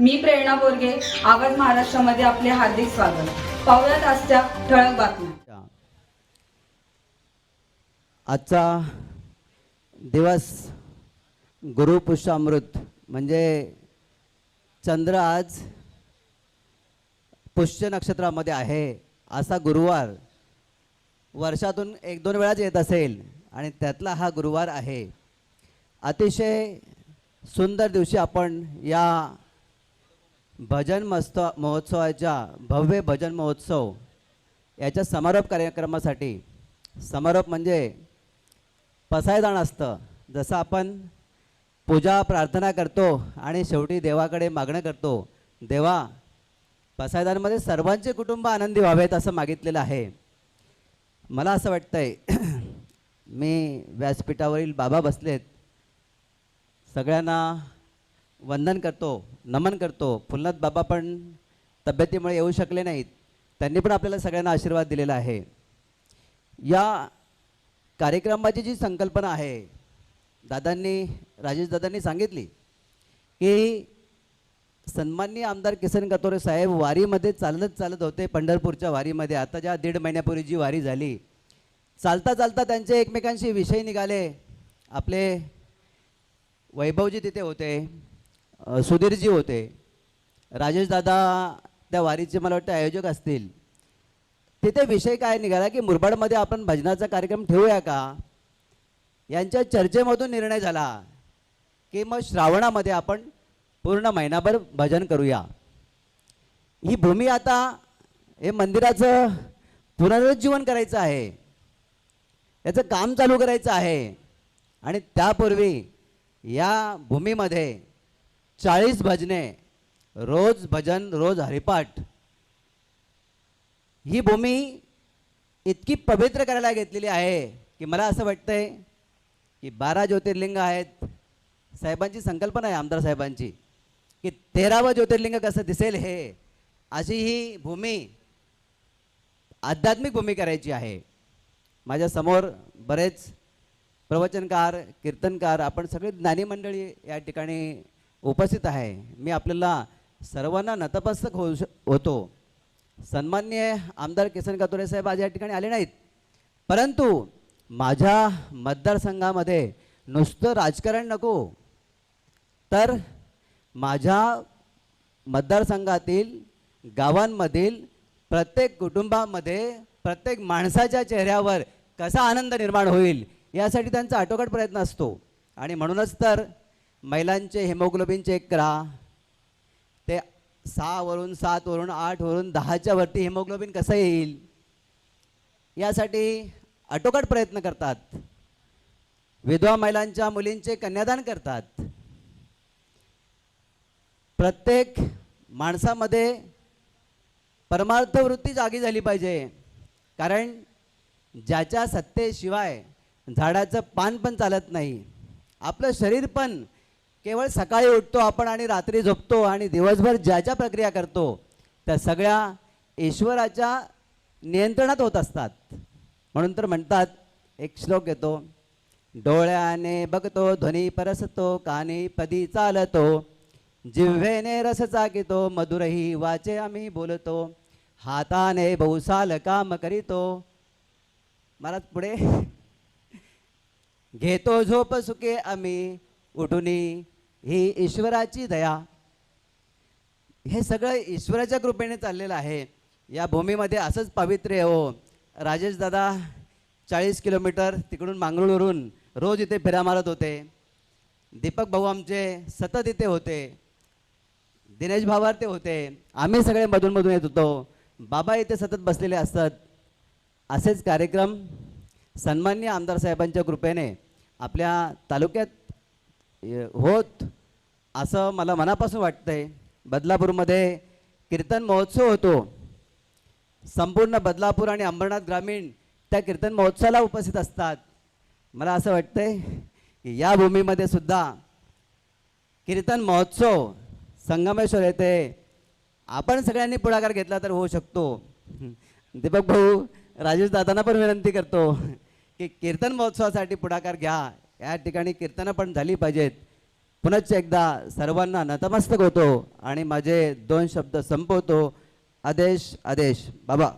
मी प्रेरणा बोरगे आवाज महाराष्ट्रामध्ये आपले हार्दिक स्वागत. पाहुयात आजच्या ठळक बातम्या. आजचा दिवस गुरुपुष्यामृत म्हणजे चंद्र आज पुष्य नक्षत्रामध्ये आहे. असा गुरुवार वर्षातून एक दोन वेळाच येत असेल आणि त्यातला हा गुरुवार आहे. अतिशय सुंदर दिवशी आपण या भजन मस्त महोत्सवाच्या भव्य भजन महोत्सव याच्या समारोप कार्यक्रमासाठी. समारोप म्हणजे पसायदान असतं. जसं आपण पूजा प्रार्थना करतो आणि शेवटी देवाकडे मागणं करतो. देवा पसायदानमध्ये सर्वांचे कुटुंब आनंदी व्हावेत असं मागितलेलं आहे. मला असं वाटतंय मी व्यासपीठावरील बाबा बसलेत. सगळ्यांना वंदन करतो नमन करतो. फुलनाथ बाबा पण तब्येतीमुळे येऊ शकले नाहीत. त्यांनी पण आपल्याला सगळ्यांना आशीर्वाद दिलेला आहे. या कार्यक्रमाची जी संकल्पना आहे दादांनी राजेश दादांनी सांगितली की सन्माननीय आमदार किसन कतोरे साहेब वारीमध्ये चालत चालत होते पंढरपूरच्या वारीमध्ये. आता ज्या दीड महिन्यापूर्वी जी वारी झाली चालता चालता त्यांचे एकमेकांशी विषय निघाले. आपले वैभवजी तिथे होते. सुधीरजी होते. राजेशदादा त्या वारीचे मला वाटतं आयोजक असतील. तिथे विषय काय निघाला की मुरबाडमध्ये आपण भजनाचा कार्यक्रम ठेवूया का? यांच्या चर्चेमधून निर्णय झाला की मग श्रावणामध्ये आपण पूर्ण महिनाभर भजन करूया. ही भूमी आता हे मंदिराचं पुनरुज्जीवन करायचं आहे. याचं काम चालू करायचं आहे. आणि त्यापूर्वी या भूमीमध्ये चाळीस भजने रोज भजन रोज हरिपाठ. ही भूमी इतकी पवित्र करायला घेतलेली आहे की मला असं वाटतंय की बारा ज्योतिर्लिंग आहेत. साहेबांची संकल्पना आहे आमदार साहेबांची की तेरावं ज्योतिर्लिंग कसं दिसेल हे. अशी ही भूमी आध्यात्मिक भूमी करायची आहे. माझ्यासमोर बरेच प्रवचनकार कीर्तनकार आपण सगळे ज्ञानी मंडळी या ठिकाणी उपस्थित आहे. मी आपल्याला सर्वांना नतमस्तक होऊ श होतो. सन्मान्य आमदार किसन कातोरे साहेब आज या ठिकाणी आले नाहीत. परंतु माझ्या मतदारसंघामध्ये नुसतं राजकारण नको. तर माझ्या मतदारसंघातील गावांमधील प्रत्येक कुटुंबामध्ये प्रत्येक माणसाच्या चेहऱ्यावर कसा आनंद निर्माण होईल यासाठी त्यांचा आटोकाट प्रयत्न असतो. आणि म्हणूनच तर महिलांचे हेमोग्लोबिन चेक करा. ते सहावरून सातवरून आठवरून दहाच्या वरती हेमोग्लोबिन कसं येईल? यासाठी आटोकाट प्रयत्न करतात. विधवा महिलांच्या मुलींचे कन्यादान करतात. प्रत्येक माणसामध्ये परमार्थ वृत्ती जागी झाली पाहिजे. कारण ज्याच्या सत्तेशिवाय झाडाचं पान पण चालत नाही. आपलं शरीर पण केवळ सकाळी उठतो आपण आणि रात्री झोपतो आणि दिवसभर ज्या ज्या प्रक्रिया करतो त्या सगळ्या ईश्वराच्या नियंत्रणात होत असतात. म्हणून तर म्हणतात एक श्लोक येतो डोळ्याने बघतो ध्वनी परसतो कानी पदी चालतो जिव्हेने रस चाकितो मधुरही वाचे आम्ही बोलतो हाताने बहुसाल काम करीतो. महाराज पुढे घेतो झोप सुखे आम्ही उठूनी ही ईश्वराची दया. हे सगळं ईश्वराच्या कृपेने चाललेलं आहे. या भूमीमध्ये असंच पावित्र्य हो. राजेश दादा चाळीस किलोमीटर तिकडून मांगरूळवरून रोज इथे फेऱ्या मारत होते. दीपक भाऊ आमचे सतत इथे होते. दिनेश भावार ते होते. आम्ही सगळे मधून मधून येत होतो. बाबा इथे सतत बसलेले असतात. असेच कार्यक्रम सन्मान्य आमदार साहेबांच्या कृपेने आपल्या तालुक्यात होत असं मला मनापासून वाटतंय. बदलापूरमध्ये कीर्तन महोत्सव होतो. संपूर्ण बदलापूर आणि अंबरनाथ ग्रामीण त्या कीर्तन महोत्सवाला उपस्थित असतात. मला असं वाटतंय की या भूमीमध्ये सुद्धा कीर्तन महोत्सव संगमेश्वर येथे आपण सगळ्यांनी पुढाकार घेतला तर होऊ शकतो. दीपक भाऊ राजेश दादांना पण विनंती करतो की कीर्तन महोत्सवासाठी पुढाकार घ्या. या ठिकाणी कीर्तनं पण झाली पाहिजेत. पुनश्च एकदा सर्वांना नतमस्तक होतो आणि माझे दोन शब्द संपवतो. आदेश आदेश. बाबा.